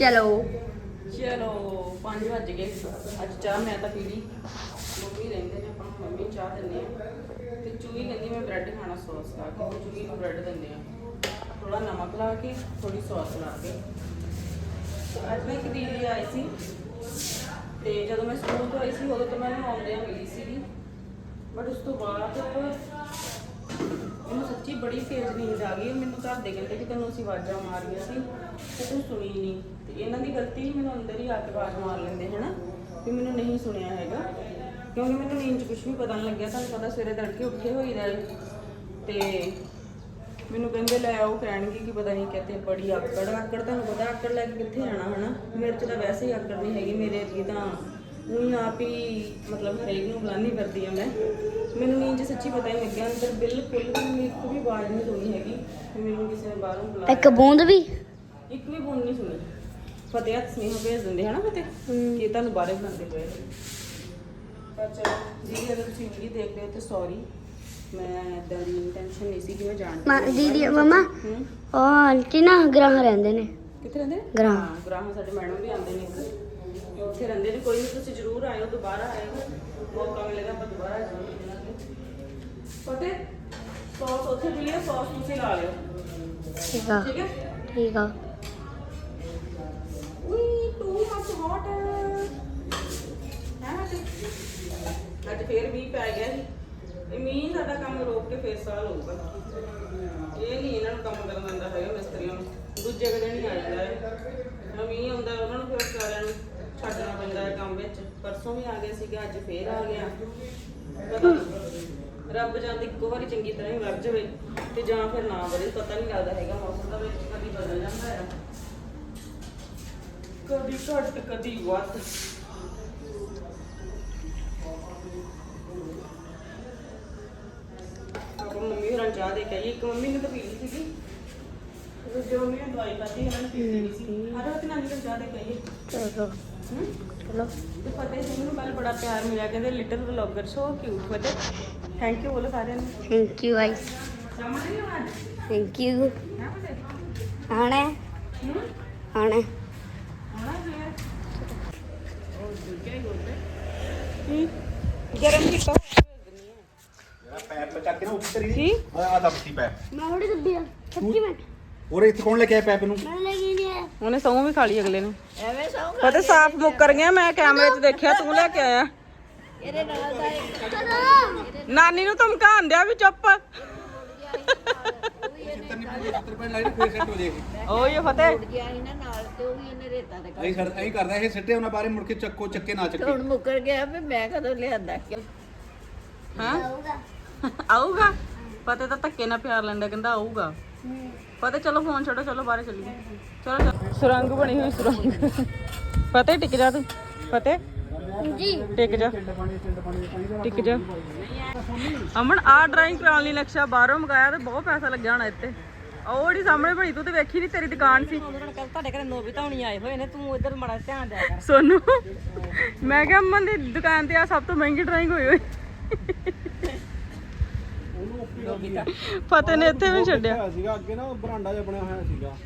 ਚਲੋ। ਚਲੋ 5 ਵੱਜ ਗਏ। ਅੱਜ ਚਾਹ ਮੈਂ ਤਾਂ ਪੀ ਲਈ ਮੰਮੀ ਰਹਿੰਦੇ ਨੇ, ਆਪਾਂ ਨੂੰ ਮੰਮੀ ਚਾਹ ਦਿੰਦੇ ਆ ਤੇ ਚੂਹੀ ਕਹਿੰਦੀ ਮੈਂ ਬ੍ਰੈਡ ਖਾਣਾ ਸੌਸ ਲਾ ਕੇ, ਤੇ ਚੂਈ ਨੂੰ ਬ੍ਰੈਡ ਦਿੰਦੇ ਆ ਥੋੜਾ ਨਮਕ ਲਾ ਕੇ ਥੋੜੀ ਸੌਸ ਲਾ ਕੇ। ਅੱਜ ਮੈਂ ਇੱਕ ਦੀਦੀ ਆਈ ਸੀ, ਤੇ ਜਦੋਂ ਮੈਂ ਸਕੂਲ ਤੋਂ ਆਈ ਸੀ, ਉਦੋਂ ਤਾਂ ਮੈਂ ਉਹਨੂੰ ਆਉਂਦਿਆਂ ਮਿਲੀ ਸੀਗੀ। ਬਟ ਉਸ ਤੋਂ ਬਾਅਦ ਮੈਨੂੰ ਸੱਚੀ ਬੜੀ ਤੇਜ਼ ਨੀਂਦ ਆ ਗਈ। ਮੈਨੂੰ ਘਰ ਦੇ ਕਹਿੰਦੇ ਕਿ ਤੈਨੂੰ ਅਸੀਂ ਆਵਾਜ਼ਾਂ ਮਾਰੀਆਂ ਸੀ, ਤੇ ਤੂੰ ਸੁਣੀ ਨਹੀਂ ਤੇ ਇਹਨਾਂ ਦੀ ਗਲਤੀ ਨਹੀਂ ਮੈਨੂੰ ਅੰਦਰ ਹੀ ਆ ਕੇ ਆਵਾਜ਼ ਮਾਰ ਲੈਂਦੇ ਹਨਾ? ਵੀ ਮੈਨੂੰ ਨਹੀਂ ਸੁਣਿਆ ਹੈਗਾ। ਕਿਉਂਕਿ ਮੈਨੂੰ ਨੀਂਦ 'ਚ ਕੁਝ ਵੀ ਪਤਾ ਨਹੀਂ ਲੱਗਿਆ ਤੁਹਾਨੂੰ ਪਤਾ ਸਵੇਰੇ ਤੜਕੇ ਉੱਠੇ ਹੋਈ ਦਾ। ਤੇ ਮੈਨੂੰ ਕਹਿੰਦੇ ਲੈ ਆਓ ਕਹਿਣਗੇ ਕਿ ਪਤਾ ਨਹੀਂ ਕਿੱਥੇ ਬੜੀ ਆਕੜ। ਆਕੜ ਤੁਹਾਨੂੰ ਪਤਾ ਆਕੜ ਲੈ ਕੇ ਕਿੱਥੇ ਜਾਣਾ ਹਨਾ? ਮੇਰੇ 'ਚ ਤਾਂ ਵੈਸੇ ਹੀ ਆਕੜ ਨਹੀਂ ਹੈਗੀ ਮੇਰੇ ਅੱਗੇ ਤਾਂ ਉਹੀ ਆਪ ਹੀ ਮਤਲਬ ਹਰੇਕ ਨੂੰ ਬੁਲਾਉਂਦੀ ਫਿਰਦੀ ਆ ਮੈਂ। ਮੈਨੂੰ ਨੀਂਦ 'ਚ ਸੱਚੀ ਪਤਾ ਹੀ ਨਹੀਂ ਲੱਗਿਆ ਅੰਦਰ ਬਿਲਕੁਲ ਵੀ ਇੱਕ ਵੀ ਆਵਾਜ਼ ਨਹੀਂ ਸੁਣੀ ਹੈਗੀ ਮੈਨੂੰ ਕਿਸੇ ਨੇ ਬਾਹਰੋਂ ਬੁਲਾਇਆ ਇੱਕ ਬੂੰਦ ਵੀ? ਇੱਕ ਵੀ ਬੋਲ ਨਹੀਂ ਸੁਣੀ। ਫਤਿਹ ਹੱਥ ਸਨੇਹ ਭੇਜ ਦਿੰਦੇ ਹਨਾ ਫਤਿਹ? ਕਿ ਤੁਹਾਨੂੰ ਬਾਰੇ ਬਣਾਉਂਦੇ ਪਏ। ਪਰ ਚਲੋ ਜੀ ਅਗਰ ਤੁਸੀਂ ਵੀਡੀਓ ਦੇਖ ਰਹੇ ਹੋ ਤੇ ਸੌਰੀ ਮੈਂ ਇਦਾਂ ਦੀ ਇੰਟੈਂਸ਼ਨ ਨਹੀਂ ਸੀ ਕਿ ਮੈਂ ਜਾਣ ਮਾਂ ਦੀਦੀ ਮਮਾ? ਉਹ ਆਂਟੀ ਨਾ ਗ੍ਰਾਹ ਰਹਿੰਦੇ ਨੇ। ਕਿੱਥੇ ਰਹਿੰਦੇ ਨੇ? ਗ੍ਰਾਮ। ਹਾਂ ਗ੍ਰਾਮ ਸਾਡੇ ਮੈਡਮ ਵੀ ਆਉਂਦੇ ਨੇ ਇੱਧਰ ਤੇ ਉੱਥੇ ਰਹਿੰਦੇ ਨੇ ਕੋਈ ਨਹੀਂ ਤੁਸੀਂ ਜ਼ਰੂਰ ਆਇਓ ਦੁਬਾਰਾ ਆਇਓ। ਮੌਕਾ ਮਿਲੇਗਾ ਆਪਾਂ ਦੁਬਾਰਾ ਜ਼ਰੂਰ ਮਿਲਾਂਗੇ ਫਤਿਹ ਸੌਸ ਉੱਥੇ ਮਿਲੀ ਹੈ ਸੌਸ ਤੁਸੀਂ ਲਾ ਲਿਓ। ਠੀਕ ਆ। ਠੀਕ ਹੈ? ਠੀਕ ਆ। ਉਈ ਹੌਟ ਹੈ ਅੱਜ ਫੇਰ ਮੀਂਹ ਪੈ ਗਿਆ ਸੀ। ਇਹ ਮੀਂਹ ਸਾਡਾ ਕੰਮ ਰੋਕ ਕੇ ਫੇਰ ਸਾਲ ਹੋਊਗਾ। ਇਹ ਨਹੀਂ ਇਹਨਾਂ ਨੂੰ ਕੰਮ ਕਰਨ ਦਿੰਦਾ ਹੈਗਾ ਮਿਸਤਰੀਆਂ ਨੂੰ। ਦੂਜੇ ਕਦੇ ਨਹੀਂ ਆ ਜਾਂਦਾ ਇਹ। ਮੀਂਹ ਆਉਂਦਾ ਉਹਨਾਂ ਨੂੰ ਫਿਰ ਸਾਰਿਆਂ ਨੂੰ ਛੱਡਣਾ ਪੈਂਦਾ ਹੈ ਕੰਮ ਵਿੱਚ। ਪਰਸੋਂ ਵੀ ਆ ਗਿਆ ਸੀਗਾ, ਅੱਜ ਫੇਰ ਆ ਗਿਆ। ਪਤਾ ਨਹੀਂ। ਰੱਬ ਜਾਂਦੀ ਇੱਕੋ ਵਾਰੀ ਚੰਗੀ ਤਰ੍ਹਾਂ ਹੀ ਵਰ ਜਾਵੇ ਤੇ ਜਾਂ ਫਿਰ ਨਾ ਵਰੇ ਪਤਾ ਨਹੀਂ ਲੱਗਦਾ ਹੈਗਾ ਮੌਸਮ ਦਾ ਵਿੱਚ ਕਦੀ ਬਦਲ ਜਾਂਦਾ ਹੈ ਕਦੀ ਘੱਟ ਕਦੀ ਵੱਧ। ਆਪਾਂ ਮੰਮੀ ਹੋਰਾਂ ਨੂੰ ਚਾਹ ਦੇ ਕੇ ਆਈ ਇੱਕ ਮੰਮੀ ਨੇ ਤਾਂ ਪੀ ਲਈ ਸੀਗੀ। ਦੂਜੇ ਮੰਮੀ ਨੇ ਦਵਾਈ ਖਾਧੀ ਇਹਨਾਂ ਨੇ ਪੀਤੀ ਨਹੀਂ ਸੀ। ਆਹ ਤੇ ਨਾਨੀ ਨੂੰ ਚਾਹ ਦੇ ਕੇ ਆਈਏ। ਚਲੋ। ਹੂੰ? ਚਲੋ। ਤੇ ਫਤਿਹ ਸਿੰਘ ਨੂੰ ਕੱਲ ਬੜਾ ਪਿਆਰ ਮਿਲਿਆ। ਕਹਿੰਦੇ little vlogger so cute Fateh thank you ਬੋਲੋ ਸਾਰਿਆਂ ਨੂੰ। ਥੈਂਕ ਯੂ ਗਾਇਸ ਸਮਝ ਨਹੀਂ ਆਣਾ ਥੈਂਕ ਯੂ ਹੈ ਫਤਿਹ ਆਣਾ ਹੈ, ਹੂੰ? ਆਣਾ ਹੈ। ਆਣਾ ਫੇਰ ਉਹ ਦੂਜਾ ਹੀ ਹੁੰਦਾ ਹੂੰ ਗਰਮ ਕੀਤਾ ਹੋਇਆ। ਭੇਜ ਦਿੰਨੀ ਆ ਯਾਰ ਪੈਪ ਚੱਕ ਕੇ ਨਾ ਉੱਤਰੀ ਕੀ? ਆ ਆ ਦੱਬਤੀ ਪੈਪ ਮੈਂ ਥੋੜੀ ਦੱਬੀ ਆ ਸੱਚੀ ਮੈਂ। ਔਰ ਇੱਥੇ ਕੌਣ ਲੈ ਕੇ ਆਇਆ ਪੈਪ ਨੂੰ? ਮੈਂ ਲੱਗੀ ਨਹੀਂ ਹੈ ਉਹਨੇ ਸੌਂ ਵੀ ਖਾ ਲਈ ਅਗਲੇ ਨੇ। ਐਵੇਂ ਸੌਂ ਪਤਾ ਸਾਫ਼ ਮੁੱਕਰ ਗਿਆ ਮੈਂ ਕੈਮਰੇ 'ਚ ਦੇਖਿਆ ਤੂੰ ਲੈ ਕੇ ਆਇਆ। ਨਾਨੀ ਨੂੰ ਧਮਕਾਉਣ ਦਿਆ ਵੀ ਚੁੱਪ। ਚਿੱਤਰ ਨਹੀਂ ਪੂਰੇ ਚਿੱਤਰ ਪੈਣ ਲਾਈ ਫੇਰ ਸੈੱਟ ਹੋ ਜਾਏਗੀ। ਓਏ ਫਤਿਹ। ਐਂ ਕਰ ਐਂ ਕਰਦਾ ਇਹ ਸਿੱਟੇ ਉਹਨਾਂ ਬਾਰੇ ਮੁੜ ਕੇ ਚੱਕੋ ਚੱਕੇ ਨਾ ਚੱਕੇ। ਹੁਣ ਮੁੱਕਰ ਗਿਆ ਵੀ ਮੈਂ ਕਦੋਂ ਲਿਆਂਦਾ। ਹਾਂ? ਆਊਗਾ। ਫਤਿਹ ਤਾਂ ਧੱਕੇ ਨਾਲ ਪਿਆਰ ਲੈਂਦਾ ਕਹਿੰਦਾ ਆਊਗਾ। ਫਤਿਹ ਚਲੋ ਫੋਨ ਛੱਡੋ ਚਲੋ ਬਾਹਰ ਚੱਲੀਏ। ਚਲੋ ਚਲੋ। ਸੁਰੰਗ ਬਣੀ ਹੋਈ ਸੁਰੰਗ। ਫਤਿਹ ਟਿਕ ਜਾ ਤੂੰ। ਫਤਿਹ ਜੀ। ਟਿਕ ਜਾ। ਟਿਕ ਜਾ। ਅਮਨ ਆ ਡਰਾਇੰਗ ਕਰਾਉਣ ਲਈ ਨਕਸ਼ਾ ਬਾਹਰੋਂ ਮੰਗਾਇਆ ਤੇ ਬਹੁਤ ਪੈਸਾ ਲੱਗਿਆ ਹੋਣਾ ਇੱਥੇ। ਉਹ ਜਿਹੜੀ ਸਾਹਮਣੇ ਬਣੀ ਤੂੰ ਤੇ ਵੇਖੀ ਨਹੀਂ ਤੇਰੀ ਦੁਕਾਨ ਸੀ। ਤੁਹਾਡੇ ਘਰੇ ਨੋ ਵੀ ਧਾਉਣੀ ਆਏ ਹੋਏ ਨੇ ਤੂੰ ਇੱਧਰ ਮੜਾ ਧਿਆਨ ਦਿਆ ਕਰ। ਸੋਨੂੰ ਮੈਂ ਕਿਹਾ ਅਮਨ ਦੀ ਦੁਕਾਨ ਤੇ ਆ ਸਭ ਤੋਂ ਮਹਿੰਗੀ ਡਰਾਇੰਗ ਹੋਈ ਹੋਈ। ਫਤਿਹ ਨੇ ਇੱਥੇ ਵੀ ਛੱਡਿਆ। ਸੀਗਾ ਅੱਗੇ ਨਾ ਬਰਾਂਡਾ ਜਿਹਾ ਬਣਿਆ ਹੋਇਆ ਸੀਗਾ।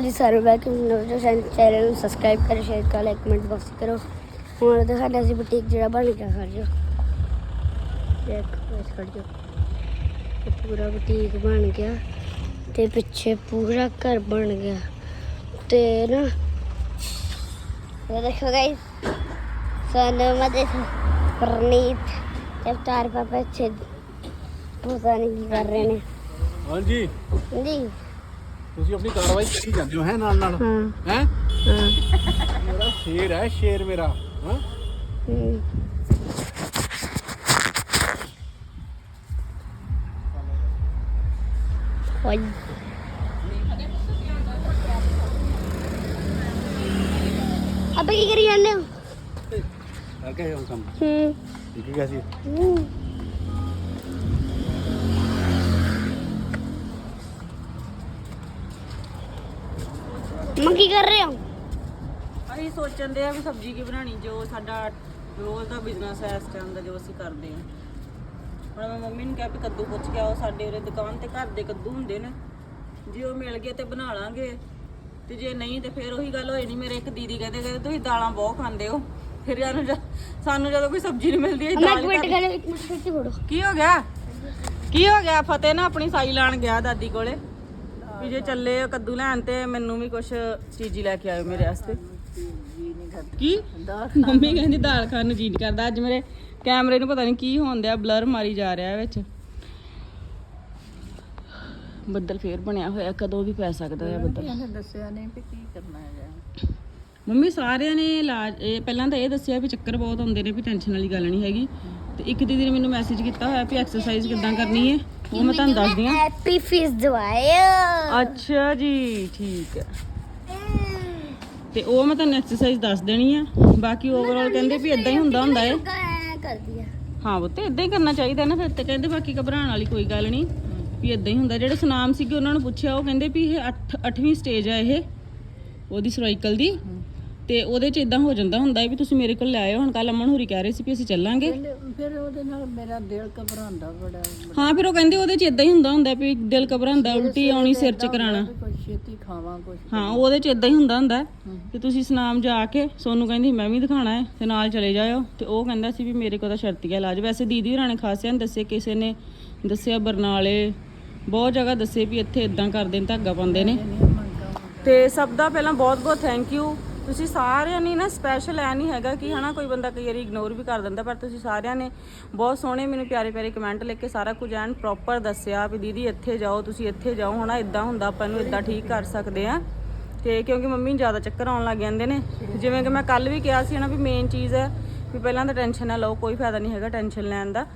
ਜੀ ਸਾਰੇ ਵੈਲਕਮ ਨੋ ਚੈਨਲ ਨੂੰ ਸਬਸਕ੍ਰਾਈਬ ਕਰੋ ਸ਼ੇਅਰ ਕਰੋ ਲਾਈਕ ਕਮੈਂਟ ਬਾਕਸ ਕਰੋ। ਹੁਣ ਤਾਂ ਸਾਡਾ ਸੀ ਬੁਟੀਕ ਜਿਹੜਾ ਬਣ ਗਿਆ ਖੜ ਜੋ ਦੇਖ ਇਸ ਖੜ ਜੋ ਇਹ ਪੂਰਾ ਬੁਟੀਕ ਬਣ ਗਿਆ ਤੇ ਪਿੱਛੇ ਪੂਰਾ ਘਰ ਬਣ ਗਿਆ ਤੇ ਨਾ ਇਹ ਦੇਖੋ ਗਾਇਸ ਸਾਨੂੰ ਮਦੇ ਪ੍ਰਨੀਤ ਤੇ ਚਾਰ ਪਾਪਾ ਛੇ ਪਤਾ ਨਹੀਂ ਕੀ ਕਰ ਰਹੇ ਨੇ। ਹਾਂਜੀ। ਜੀ ਤੁਸੀਂ ਆਪਣੀ ਕਾਰਵਾਈ ਕਰੀ ਜਾਂਦੇ ਹੋ ਹੈ ਨਾਲ ਨਾਲ ਹਾਂ। ਹੈ? ਹਾਂ। ਮੇਰਾ ਸ਼ੇਰ ਹੈ ਸ਼ੇਰ ਮੇਰਾ। ਹਾਂ ਹਮ। Oi. ਅਬੇ ਕੀ ਕਰੀ ਜਾਂਦੇ ਹੋ ਕਰ ਕੇ ਹੁਣ ਕੰਮ ਹੂੰ ਠੀਕ ਹੈ ਸੀ ਹੂੰ ਮੈਂ ਕੀ ਕਰ ਰਹੇ ਹੋ ਅਸੀਂ ਸੋਚਣ ਦੇ ਆ ਵੀ ਸਬਜ਼ੀ ਕੀ ਬਣਾਣੀ ਜੋ ਸਾਡਾ ਰੋਜ਼ ਦਾ ਬਿਜ਼ਨਸ ਹੈ ਇਸ ਟਾਈਮ ਦਾ ਜੋ ਅਸੀਂ ਕਰਦੇ ਹਾਂ। ਹੁਣ ਮੈਂ ਮੰਮੀ ਨੂੰ ਕਿਹਾ ਵੀ ਕੱਦੂ ਪੁੱਛ ਕੇ ਆਓ ਸਾਡੇ ਉਰੇ ਦੁਕਾਨ ਤੇ ਘਰ ਦੇ ਕੱਦੂ ਹੁੰਦੇ ਨੇ। ਜੇ ਉਹ ਮਿਲ ਗਏ ਤੇ ਬਣਾ ਲਾਂਗੇ। ਤੇ ਜੇ ਨਹੀਂ ਤੇ ਫਿਰ ਉਹੀ ਗੱਲ ਹੋਈ ਨਹੀਂ ਮੇਰੇ ਇੱਕ ਦੀਦੀ ਕਹਿੰਦੇ ਕਹਿੰਦੇ ਤੁਸੀਂ ਦਾਲਾਂ ਬਹੁਤ ਖਾਂਦੇ ਹੋ। ਫਿਰ ਸਾਨੂੰ ਜ- ਸਾਨੂੰ ਜਦੋਂ ਕੋਈ ਸਬਜ਼ੀ ਨਹੀਂ ਮਿਲਦੀ ਅਸੀਂ ਦਾਲ ਮਿੰਟ ਖਾਂਦੇ। ਗੱਲ ਇੱਕ ਮਿੰਟ ਛੇਤੀ ਫੜੋ। ਕੀ ਹੋ ਗਿਆ? ਕੀ ਹੋ ਗਿਆ? ਫਤਿਹ ਨਾ ਆਪਣੀ ਸਾਈ ਲਾਣ ਗਿਆ ਦਾਦੀ ਕੋਲੇ। ਵੀ ਜੇ ਚੱਲੇ ਕੱਦੂ ਲੈਣ ਤੇ ਮੈਨੂੰ ਵੀ ਕੁਛ ਚੀਜ਼ੀ ਲੈ ਕੇ ਆਇਓ ਮੇਰੇ ਵਾਸਤੇ। ਕੀ? ਮੰਮੀ ਕਹਿੰਦੀ ਦਾਲ ਖਾਣ ਨੂੰ ਜੀ ਨਹੀਂ ਕਰਦਾ। ਅੱਜ ਮੇਰੇ ਕੈਮਰੇ ਨੂੰ ਪਤਾ ਨਹੀਂ ਕੀ ਹੋਣ ਦਿਆ ਬਲਰ ਮਾਰੀ ਜਾ ਰਿਹਾ ਵਿੱਚ। ਬੱਦਲ ਫੇਰ ਬਣਿਆ ਹੋਇਆ ਕਦੋਂ ਵੀ ਪੈ ਸਕਦਾ ਹੈ ਬੱਦਲ। ਦੱਸਿਆ ਨਹੀਂ ਵੀ ਕੀ ਕਰਨਾ ਹੈਗਾ। ਮੰਮੀ ਸਾਰਿਆਂ ਨੇ ਇਲਾਜ ਇਹ ਪਹਿਲਾਂ ਤਾਂ ਇਹ ਦੱਸਿਆ ਵੀ ਚੱਕਰ ਬਹੁਤ ਆਉਂਦੇ ਨੇ ਵੀ ਟੈਨਸ਼ਨ ਵਾਲੀ ਗੱਲ ਨਹੀਂ ਹੈਗੀ। ਤੇ ਇੱਕ ਦੀਦੀ ਨੇ ਮੈਨੂੰ ਮੈਸੇਜ ਕੀਤਾ ਹੋਇਆ ਵੀ ਐਕਸਰਸਾਈਜ਼ ਕਿੱਦਾਂ ਕਰਨੀ ਹੈ ਉਹ ਮੈਂ ਤੁਹਾਨੂੰ ਦੱਸਦੀ ਹਾਂ। ਹੈਪੀ ਫੀਸ ਦਵਾਇਆ ਅੱਛਾ ਜੀ ਠੀਕ ਹੈ। ਤੇ ਉਹ ਮੈਂ ਤੁਹਾਨੂੰ ਐਕਸਰਸਾਈਜ਼ ਦੱਸ ਦੇਣੀ ਆ। ਬਾਕੀ ਓਵਰਆਲ ਕਹਿੰਦੇ ਵੀ ਇਦਾਂ ਹੀ ਹੁੰਦਾ ਹੁੰਦਾ ਏ। ਕਰਦੀ ਆ। ਹਾਂ ਉਹ ਤੇ ਇਦਾਂ ਹੀ ਕਰਨਾ ਚਾਹੀਦਾ ਨਾ ਫਿਰ ਤੇ ਕਹਿੰਦੇ ਬਾਕੀ ਘਬਰਾਉਣ ਵਾਲੀ ਕੋਈ ਗੱਲ ਨਹੀਂ ਵੀ ਇਦਾਂ ਹੀ ਹੁੰਦਾ। ਜਿਹੜੇ ਸੁਨਾਮ ਸੀਗੇ ਉਹਨਾਂ ਨੂੰ ਪੁੱਛਿਆ ਉਹ ਕਹਿੰਦੇ ਵੀ ਇਹ 8 8ਵੀਂ ਸਟੇਜ ਆ ਇਹ ਉਹਦੀ ਸਰਵਾਈਕਲ ਦੀ। ਤੇ ਉਹਦੇ ਚ ਇਦਾਂ ਹੋ ਜਾਂਦਾ ਹੁੰਦਾ ਹੈ ਵੀ ਤੁਸੀਂ ਮੇਰੇ ਕੋਲ ਲੈ ਆਇਓ ਹੁਣ ਕੱਲ ਅਮਨ ਹੋਰੀ ਕਹਿ ਰਹੇ ਸੀ ਵੀ ਅਸੀਂ ਚੱਲਾਂਗੇ। ਫਿਰ ਉਹਦੇ ਨਾਲ ਮੇਰਾ ਦਿਲ ਘਬਰਾਉਂਦਾ ਬੜਾ। ਹਾਂ ਫਿਰ ਉਹ ਕਹਿੰਦੇ ਉਹਦੇ ਚ ਇਦਾਂ ਹੀ ਹੁੰਦਾ ਹੁੰਦਾ ਵੀ ਦਿਲ ਘਬਰਾਉਂਦਾ ਉਲਟੀ ਆਉਣੀ ਸਿਰ ਚ ਕਰਾਣਾ ਛੇਤੀ ਖਾਵਾਂ ਹਾਂ ਉਹਦੇ ਚ ਇਦਾਂ ਹੀ ਹੁੰਦਾ ਹੁੰਦਾ ਤੇ ਤੁਸੀਂ ਸੁਨਾਮ ਜਾ ਕੇ ਸੋਨੂੰ ਕਹਿੰਦੀ ਮੈਂ ਵੀ ਦਿਖਾਣਾ ਹੈ ਤੇ ਨਾਲ ਚਲੇ ਜਾਇਓ। ਤੇ ਉਹ ਕਹਿੰਦਾ ਸੀ ਵੀ ਮੇਰੇ ਕੋਲ ਤਾਂ ਸ਼ਰਤੀਆ ਇਲਾਜ। ਵੈਸੇ ਦੀਦੀ ਹੋਰਾਂ ਨੇ ਖਾਸਿਆਂ ਨੇ ਦੱਸੇ ਕਿਸੇ ਨੇ ਦੱਸਿਆ ਬਰਨਾਲੇ ਬਹੁਤ ਜਗ੍ਹਾ ਦੱਸੇ ਵੀ ਇੱਥੇ ਇਦਾਂ ਕਰਦੇ ਨੇ ਧਾਗਾ ਪਾਉਂਦੇ ਨੇ। ਤੇ ਸਭ ਦਾ ਪਹਿਲਾਂ ਬਹੁਤ ਬਹੁਤ ਥੈਂਕ ਯੂ ਤੁਸੀਂ ਸਾਰਿਆਂ ਨੇ ਨਾ ਸਪੈਸ਼ਲ ਐ ਨਹੀਂ ਹੈਗਾ ਕਿ ਹਨਾ ਕੋਈ ਬੰਦਾ ਕਈ ਵਾਰੀ ਇਗਨੋਰ ਵੀ ਕਰ ਦਿੰਦਾ, ਪਰ ਤੁਸੀਂ ਸਾਰਿਆਂ ਨੇ ਬਹੁਤ ਸੋਹਣੇ ਮੈਨੂੰ ਪਿਆਰੇ ਪਿਆਰੇ ਕਮੈਂਟ ਲਿਖ ਕੇ ਸਾਰਾ ਕੁਝ ਐਨ ਪ੍ਰੋਪਰ ਦੱਸਿਆ ਵੀ ਦੀਦੀ ਇੱਥੇ ਜਾਓ, ਤੁਸੀਂ ਇੱਥੇ ਜਾਓ, ਹਨਾ ਇਦਾਂ ਹੁੰਦਾ, ਆਪਾਂ ਨੂੰ ਇਦਾਂ ਠੀਕ ਕਰ ਸਕਦੇ ਆ। ਤੇ ਕਿਉਂਕਿ ਮੰਮੀ ਨੂੰ ਜ਼ਿਆਦਾ ਚੱਕਰ ਆਉਣ ਲੱਗ ਜਾਂਦੇ ਨੇ। ਜਿਵੇਂ ਕਿ ਮੈਂ ਕੱਲ ਵੀ ਕਿਹਾ ਸੀ ਨਾ ਵੀ ਮੇਨ ਚੀਜ਼ ਹੈ ਵੀ ਪਹਿਲਾਂ ਤਾਂ ਟੈਨਸ਼ਨ ਨਾ ਲਓ, ਕੋਈ ਫਾਇਦਾ ਨਹੀਂ ਹੈਗਾ ਟੈਨਸ਼ਨ ਲੈਣ ਦਾ।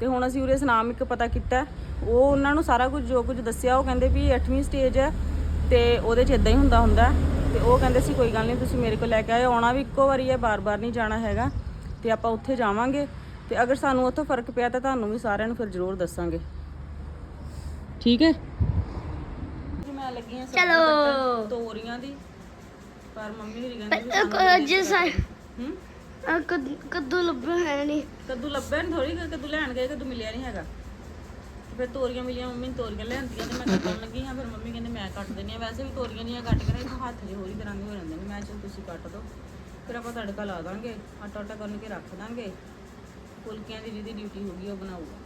ਤੇ ਹੁਣ ਅਸੀਂ ਉਰੇ ਸਨਾਮ ਇੱਕ ਪਤਾ ਕੀਤਾ, ਉਹ ਉਹਨਾਂ ਨੂੰ ਸਾਰਾ ਕੁਝ ਜੋ ਕੁਝ ਦੱਸਿਆ, ਉਹ ਕਹਿੰਦੇ ਵੀ 8ਵੀਂ ਸਟੇਜ ਹੈ ਤੇ ਉਹਦੇ 'ਚ ਇਦਾਂ ਹੀ ਹੁੰਦਾ ਹੁੰਦਾ। ਤੇ ਉਹ ਕਹਿੰਦੇ ਸੀ ਕੋਈ ਗੱਲ ਨਹੀਂ ਤੁਸੀਂ ਮੇਰੇ ਕੋਲ ਲੈ ਕੇ ਆਇਓ। ਆਉਣਾ ਵੀ ਇੱਕੋ ਵਾਰੀ ਹੈ ਬਾਰ-ਬਾਰ ਨਹੀਂ ਜਾਣਾ ਹੈਗਾ ਤੇ ਆਪਾਂ ਉੱਥੇ ਜਾਵਾਂਗੇ। ਤੇ ਅਗਰ ਸਾਨੂੰ ਉੱਥੋਂ ਫ਼ਰਕ ਪਿਆ ਤਾਂ ਤੁਹਾਨੂੰ ਵੀ ਸਾਰਿਆਂ ਨੂੰ ਫਿਰ ਜ਼ਰੂਰ ਦੱਸਾਂਗੇ। ਠੀਕ ਹੈ? ਜੀ ਮੈਂ ਲੱਗੀ ਹਾਂ ਚਲੋ। ਤੋਰੀਆਂ ਦੀ। ਪਰ ਮੰਮੀ ਹੋਰੀ ਕਹਿੰਦੇ ਵੀ ਸਾਨੂੰ ਅੱਜ ਸਾ ਹੂੰ? ਅਹ ਕੱਦ- ਕੱਦੂ ਲੱਭਿਆ ਹੈ ਨਹੀਂ ਕੱਦੂ ਲੱਭਿਆ ਥੋੜੀ ਕੱਦੂ ਲੈਣ ਗਏ ਕੱਦੂ ਮਿਲਿਆ ਨਹੀਂ ਹੈਗਾ। ਫਿਰ ਤੋਰੀਆਂ ਮਿਲੀਆਂ ਮੰਮੀ ਨੇ ਤੋਰੀਆਂ ਲੈਂਦੀਆਂ ਤੇ ਮੈਂ ਕੱਟਣ ਲੱਗੀ ਹਾਂ ਫਿਰ ਮੰਮੀ ਕਹਿੰਦੇ ਮੈਂ ਕੱਟ ਦਿੰਦੀ ਆ ਵੈਸੇ ਵੀ ਤੋਰੀਆਂ ਦੀਆਂ ਕੱਟ ਕੇ ਨਾ ਇੱਕ ਹੱਥ ਜਿਹੇ ਹੋਰੀ ਤਰ੍ਹਾਂ ਦੇ ਹੋ ਜਾਂਦੇ ਨੇ। ਮੈਂ ਚਲ ਤੁਸੀਂ ਕੱਟ ਦਿਓ ਫਿਰ ਆਪਾਂ ਤੜਕਾ ਲਾ ਦਾਂਗੇ ਆਟਾ ਆਟਾ ਕਰਨ ਕੇ ਰੱਖ ਦਾਂਗੇ। ਫੁਲਕਿਆਂ ਦੀ ਜਿਹਦੀ ਡਿਊਟੀ ਹੋਗੀ ਉਹ ਬਣਾਊਗਾ।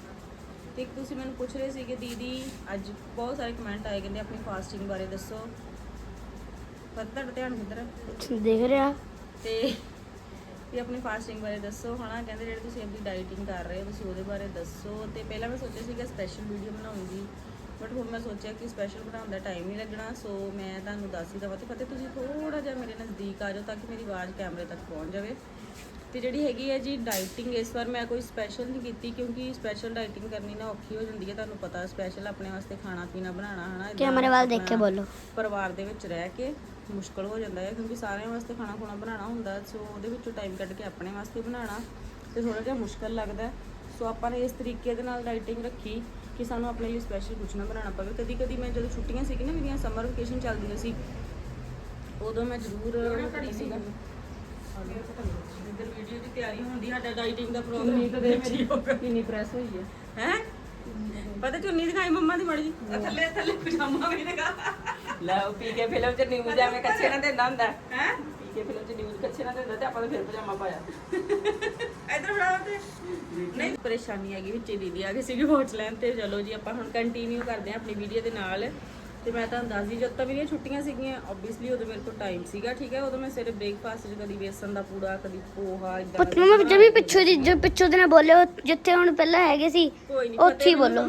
ਤੇ ਇੱਕ ਤੁਸੀਂ ਮੈਨੂੰ ਪੁੱਛ ਰਹੇ ਸੀਗੇ ਦੀਦੀ ਅੱਜ ਬਹੁਤ ਸਾਰੇ ਕਮੈਂਟ ਆਏ ਕਹਿੰਦੇ ਆਪਣੀ ਫਾਸਟਿੰਗ ਬਾਰੇ ਦੱਸੋ। ਪਰ ਤੁਹਾਡਾ ਧਿਆਨ ਕਿੱਧਰ ਹੈ? ਦੇਖ ਰਿਹਾ। ਤੇ ਵੀ ਆਪਣੀ ਫਾਸਟਿੰਗ ਬਾਰੇ ਦੱਸੋ, ਹਨਾ? ਕਹਿੰਦੇ ਜਿਹੜੇ ਤੁਸੀਂ ਆਪਣੀ ਡਾਈਟਿੰਗ ਕਰ ਰਹੇ ਹੋ, ਤੁਸੀਂ ਉਹਦੇ ਬਾਰੇ ਦੱਸੋ। ਤੇ ਪਹਿਲਾਂ ਮੈਂ ਸੋਚਿਆ ਸੀਗਾ ਸਪੈਸ਼ਲ ਵੀਡੀਓ ਬਣਾਉਂਗੀ ਬਟ ਹੁਣ ਮੈਂ ਸੋਚਿਆ ਕਿ ਸਪੈਸ਼ਲ ਬਣਾਉਣ ਦਾ ਟਾਈਮ ਨਹੀਂ ਲੱਗਣਾ ਸੋ ਮੈਂ ਤੁਹਾਨੂੰ ਦੱਸ ਹੀ ਦਵਾਂ। ਤੇ ਪਤਾ ਤੁਸੀਂ ਥੋੜਾ ਜਿਹਾ ਮੇਰੇ ਨਜ਼ਦੀਕ ਆ ਜਾਓ ਤਾਂ ਕਿ ਮੇਰੀ ਆਵਾਜ਼ ਕੈਮਰੇ ਤੱਕ ਪਹੁੰਚ ਜਾਵੇ। ਤੇ ਜਿਹੜੀ ਹੈਗੀ ਹੈ ਜੀ ਡਾਈਟਿੰਗ ਇਸ ਵਾਰ ਮੈਂ ਕੋਈ ਸਪੈਸ਼ਲ ਨਹੀਂ ਕੀਤੀ ਕਿਉਂਕਿ ਸਪੈਸ਼ਲ ਡਾਈਟਿੰਗ ਕਰਨੀ ਨਾ ਔਖੀ ਹੋ ਜਾਂਦੀ ਹੈ ਤੁਹਾਨੂੰ ਪਤਾ ਸਪੈਸ਼ਲ ਆਪਣੇ ਵਾਸਤੇ ਖਾਣਾ ਪੀਣਾ ਬਣਾਉਣਾ ਹਨਾ ਕੈਮਰੇ ਵੱਲ ਦੇਖ ਕੇ ਬੋਲੋ। ਪਰਿਵਾਰ ਦੇ ਵਿੱਚ ਰਹਿ ਕੇ ਮੁਸ਼ਕਲ ਹੋ ਜਾਂਦਾ ਹੈ ਕਿਉਂਕਿ ਸਾਰਿਆਂ ਵਾਸਤੇ ਖਾਣਾ ਖੁਣਾ ਬਣਾਉਣਾ ਹੁੰਦਾ ਸੋ ਉਹਦੇ ਵਿੱਚੋਂ ਟਾਈਮ ਕੱਢ ਕੇ ਆਪਣੇ ਵਾਸਤੇ ਬਣਾਉਣਾ ਤੇ ਥੋੜਾ ਜਿਹਾ ਮੁਸ਼ਕਲ ਲੱਗਦਾ। ਸੋ ਆਪਾਂ ਨੇ ਇਸ ਤਰੀਕੇ ਦੇ ਨਾਲ ਡਾਈਟਿੰਗ ਰੱਖੀ ਕਿ ਸਾਨੂੰ ਆਪਣੇ ਲਈ ਸਪੈਸ਼ਲ ਕੁਝ ਨਾ ਬਣਾਉਣਾ ਪਵੇ। ਕਦੀ ਕਦੀ ਮੈਂ ਜਦੋਂ ਛੁੱਟੀਆਂ ਸੀ ਨਾ ਮੇਰੀਆਂ ਸਮਰ ਵਕੇਸ਼ਨ ਚੱਲਦੀਆਂ ਸੀ ਉਦੋਂ ਮੈਂ ਜ਼ਰੂਰ ਕਰੀ ਸੀਗਾ? ਇੱਧਰ ਵੀਡੀਓ ਦੀ ਤਿਆਰੀ ਹੁੰਦੀ ਸਾਡਾ ਡਾਈਟਿੰਗ ਦਾ ਪ੍ਰੋਗਰਾਮ ਕਦੇ ਮੇਰੀ ਕਿੰਨੀ ਪ੍ਰੈਸ ਹੋਈ ਹੈ? ਹੈ? ਪਤਾ ਚੁੰਨੀ ਦਿਖਾਈ ਮੰਮਾ ਦੀ ਮੜੀ ਜੀ। ਥੱਲੇ ਥੱਲੇ ਪਜਾਮਾ ਵੀ ਦਿਖਾ। ਲੈ ਉਹ ਪੀ ਕੇ ਫਿਲਮ ਚ ਨਿਊਜ਼ ਐਵੇਂ ਕੱਚੇ ਨਾ ਦਿੰਦਾ ਹੁੰਦਾ। ਹੈ? ਪੀ ਕੇ ਫਿਲਮ ਚ ਨਿਊਜ਼ ਕੱਚੇ ਨਾ ਦਿੰਦਾ ਤੇ ਆਪਾਂ ਤਾਂ ਫਿਰ ਪਜਾਮਾ ਪਾਇਆ। ਇਧਰ ਫੜਾ ਤੇ ਨਹੀਂ ਪਰੇਸ਼ਾਨੀ ਆ ਗਈ ਵਿੱਚ ਦੀਦੀ ਆ ਗਈ ਸੀਗੀ ਵਾਚ ਲੈਣ ਤੇ। ਚਲੋ ਜੀ ਆਪਾਂ ਹੁਣ ਕੰਟੀਨਿਊ ਕਰਦੇ ਹਾਂ ਆਪਣੀ ਵੀਡੀਓ ਦੇ ਨਾਲ। ਤੇ ਮੈਂ ਤੁਹਾਨੂੰ ਦੱਸਦੀ ਜਦ ਤੱਕ ਮੇਰੀਆਂ ਛੁੱਟੀਆਂ ਸੀਗੀਆਂ ਆਬਵੀਅਸਲੀ ਉਦੋਂ ਮੇਰੇ ਕੋਲ ਟਾਈਮ ਸੀਗਾ ਠੀਕ ਹੈ? ਉਦੋਂ ਮੈਂ ਸਵੇਰੇ ਬ੍ਰੇਕਫਾਸਟ 'ਚ ਕਦੀ ਵੇਸਣ ਦਾ ਪੂੜਾ ਕਦੀ ਪੋਹਾ ਇਦਾਂ ਪੁੱਤ ਮਮਾ ਜਦ ਵੀ ਪਿੱਛੋਂ ਦੀ ਜੋ ਪਿੱਛੋਂ ਦੇ ਨਾ ਬੋਲਿਓ ਜਿੱਥੇ ਹੁਣ ਪਹਿਲਾਂ ਹੈਗੇ ਸੀ ਕੋਈ ਨਹੀਂ ਉੱਥੇ ਹੀ ਬੋਲੋ।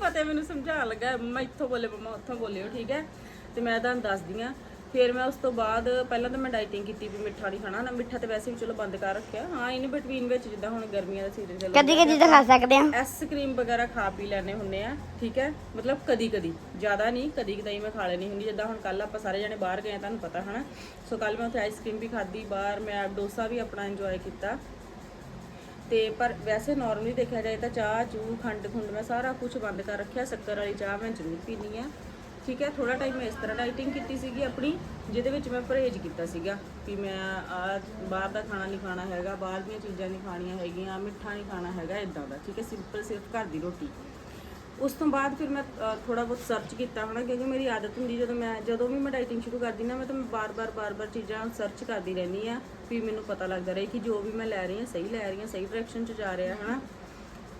ਪਤਾ ਮੈਨੂੰ ਸਮਝਾਉਣ ਲੱਗਾ ਮੰਮਾ ਇੱਥੋਂ ਬੋਲੇ ਮੰਮਾ ਉੱਥੋਂ ਬੋਲਿਓ ਠੀਕ ਹੈ? ਤੇ ਮੈਂ ਤੁਹਾਨੂੰ ਦੱਸਦੀ ਹਾਂ ਫਿਰ ਮੈਂ ਉਸ ਤੋਂ ਬਾਅਦ ਪਹਿਲਾਂ ਤਾਂ ਮੈਂ ਡਾਈਟਿੰਗ ਕੀਤੀ ਵੀ ਮਿੱਠਾ ਨਹੀਂ ਖਾਣਾ ਨਾ ਮਿੱਠਾ ਤੇ ਵੈਸੇ ਵੀ ਚਲੋ ਬੰਦ ਕਰ ਰੱਖਿਆ। ਹਾਂ ਇਨ ਬਿਟਵੀਨ ਵਿੱਚ ਜਿੱਦਾਂ ਹੁਣ ਗਰਮੀਆਂ ਦਾ ਸੀਜ਼ਨ ਚੱਲ ਕਦੀ ਕਦੀ ਤਾਂ ਖਾ ਸਕਦੇ ਆ। ਆਈਸਕ੍ਰੀਮ ਵਗੈਰਾ ਖਾ ਪੀ ਲੈਣੇ ਹੁੰਨੇ ਆ ਠੀਕ ਹੈ? ਮਤਲਬ ਕਦੀ ਕਦੀ ਜ਼ਿਆਦਾ ਨਹੀਂ ਕਦੀ ਕਦਾਈ ਮੈਂ ਖਾ ਲੈਣੀ ਹੁੰਦੀ ਜਿੱਦਾਂ ਹੁਣ ਕੱਲ ਆਪਾਂ ਸਾਰੇ ਜਣੇ ਬਾਹਰ ਗਏ ਤੁਹਾਨੂੰ ਪਤਾ ਹਨਾ? ਸੋ ਕੱਲ ਮੈਂ ਉੱਥੇ ਆਈਸਕ੍ਰੀਮ ਵੀ ਖਾਧੀ ਬਾਹਰ ਮੈਂ ਡੋਸਾ ਵੀ ਆਪਣਾ ਇੰਜੋਏ ਕੀਤਾ। ਤੇ ਪਰ ਵੈਸੇ ਨਾਰਮਲੀ ਦੇਖਿਆ ਜਾਏ ਤਾਂ ਚਾਹ ਚੂ ਖੰਡ ਖੁੰਡ ਮੈਂ ਸਾਰਾ ਕੁਝ ਬੰਦ ਕਰ ਰੱਖਿਆ ਸ਼ੱਕਰ ਵਾਲੀ ਚਾਹ ਮੈਂ ਜ਼ਰੂਰ ਪੀਣੀ ਆ। ਠੀਕ ਹੈ ਥੋੜਾ ਟਾਈਮ ਮੈਂ ਇਸ ਤਰ੍ਹਾਂ ਡਾਈਟਿੰਗ ਕੀਤੀ ਸੀਗੀ ਆਪਣੀ, ਜਿਹਦੇ ਵਿੱਚ ਮੈਂ ਪਰਹੇਜ਼ ਕੀਤਾ ਸੀਗਾ ਵੀ ਮੈਂ ਆ ਬਾਹਰ ਦਾ ਖਾਣਾ ਨਹੀਂ ਖਾਣਾ ਹੈਗਾ, ਬਾਹਰ ਦੀਆਂ ਚੀਜ਼ਾਂ ਨਹੀਂ ਖਾਣੀਆਂ ਹੈਗੀਆਂ, ਮਿੱਠਾ ਨਹੀਂ ਖਾਣਾ ਹੈਗਾ ਇਦਾਂ ਦਾ, ਠੀਕ ਹੈ ਸਿੰਪਲ ਸਿਰਫ ਘਰ ਦੀ ਰੋਟੀ। ਉਸ ਤੋਂ ਬਾਅਦ ਫਿਰ ਮੈਂ ਥੋੜਾ ਬਹੁਤ ਸਰਚ ਕੀਤਾ ਹਨਾ, ਕਿਉਂਕਿ ਮੇਰੀ ਆਦਤ ਹੁੰਦੀ ਜਦੋਂ ਮੈਂ, ਜਦੋਂ ਵੀ ਮੈਂ ਡਾਈਟਿੰਗ ਸ਼ੁਰੂ ਕਰਦੀ ਨਾ, ਮੈਂ ਤਾਂ ਬਾਰ-ਬਾਰ ਬਾਰ-ਬਾਰ ਚੀਜ਼ਾਂ ਸਰਚ ਕਰਦੀ ਰਹਿੰਦੀ ਆ ਵੀ ਮੈਨੂੰ ਪਤਾ ਲੱਗਦਾ ਰਹੇ ਕਿ ਜੋ ਵੀ ਮੈਂ ਲੈ ਰਹੀ ਹਾਂ, ਸਹੀ ਲੈ ਰਹੀ ਹਾਂ, ਸਹੀ ਡਾਇਰੈਕਸ਼ਨ 'ਚ ਜਾ ਰਿਹਾ, ਹਨਾ।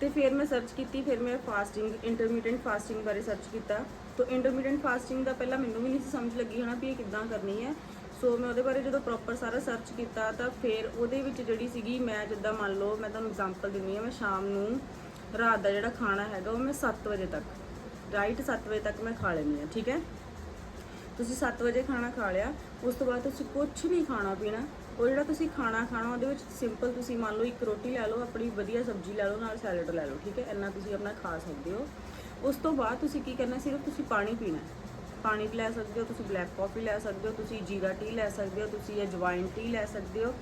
ਤੇ ਫਿਰ ਮੈਂ ਸਰਚ ਕੀਤੀ, ਫਿਰ ਮੈਂ ਫਾਸਟਿੰਗ ਇੰਟਰਮੀਡੀਏਟ ਫਾਸਟਿੰਗ ਬਾਰੇ ਸਰਚ ਕੀਤਾ। ਤਾਂ ਇੰਟਰਮੀਡੀਏਟ ਫਾਸਟਿੰਗ ਦਾ ਪਹਿਲਾਂ ਮੈਨੂੰ ਵੀ ਨਹੀਂ ਸੀ ਸਮਝ ਲੱਗੀ ਹਨਾ ਵੀ ਇਹ ਕਿੱਦਾਂ ਕਰਨੀ ਹੈ। ਸੋ ਮੈਂ ਉਹਦੇ ਬਾਰੇ ਜਦੋਂ ਪ੍ਰੋਪਰ ਸਾਰਾ ਸਰਚ ਕੀਤਾ ਤਾਂ ਫਿਰ ਉਹਦੇ ਵਿੱਚ ਜਿਹੜੀ ਸੀਗੀ ਮੈਂ ਜਿੱਦਾਂ ਮੰਨ ਲਓ ਮੈਂ ਤੁਹਾਨੂੰ ਐਗਜ਼ਾਮਪਲ ਦਿੰਦੀ ਹਾਂ, ਮੈਂ ਸ਼ਾਮ ਨੂੰ ਰਾਤ ਦਾ ਜਿਹੜਾ ਖਾਣਾ ਹੈਗਾ ਉਹ ਮੈਂ 7 ਵਜੇ ਤੱਕ ਰਾਈਟ 7 ਵਜੇ ਤੱਕ ਮੈਂ ਖਾ ਲੈਂਦੀ ਹਾਂ, ਠੀਕ ਹੈ? ਤੁਸੀਂ 7 ਵਜੇ ਖਾਣਾ ਖਾ ਲਿਆ, ਉਸ ਤੋਂ ਬਾਅਦ ਤੁਸੀਂ ਕੁਝ ਨਹੀਂ ਖਾਣਾ ਪੀਣਾ, ਉਹ ਜਿਹੜਾ ਤੁਸੀਂ ਖਾਣਾ ਖਾਣਾ ਉਹਦੇ ਵਿੱਚ ਸਿੰਪਲ ਤੁਸੀਂ ਮੰਨ ਲਓ ਇੱਕ ਰੋਟੀ ਲੈ ਲਓ, ਆਪਣੀ ਵਧੀਆ ਸਬਜ਼ੀ ਲੈ ਲਓ, ਨਾਲ ਸੈਲਡ ਲੈ ਲਓ, ਠੀਕ ਹੈ? ਇੰਨਾ ਤੁਸੀਂ ਆਪਣਾ ਖਾ ਸਕਦੇ ਹੋ। ਉਸ ਤੋਂ ਬਾਅਦ ਤੁਸੀਂ ਕੀ ਕਰਨਾ, ਸਿਰਫ ਤੁਸੀਂ ਪਾਣੀ ਪੀਣਾ ਹੈ। ਪਾਣੀ ਲੈ ਸਕਦੇ ਹੋ, ਤੁਸੀਂ ਬਲੈਕ ਕਾਫੀ ਲੈ ਸਕਦੇ ਹੋ, ਤੁਸੀਂ ਜੀਰਾ ਟੀ ਲੈ ਸਕਦੇ ਹੋ, ਤੁਸੀਂ ਅਜਵਾਇਨ ਟੀ ਲੈ ਸਕਦੇ ਹੋ।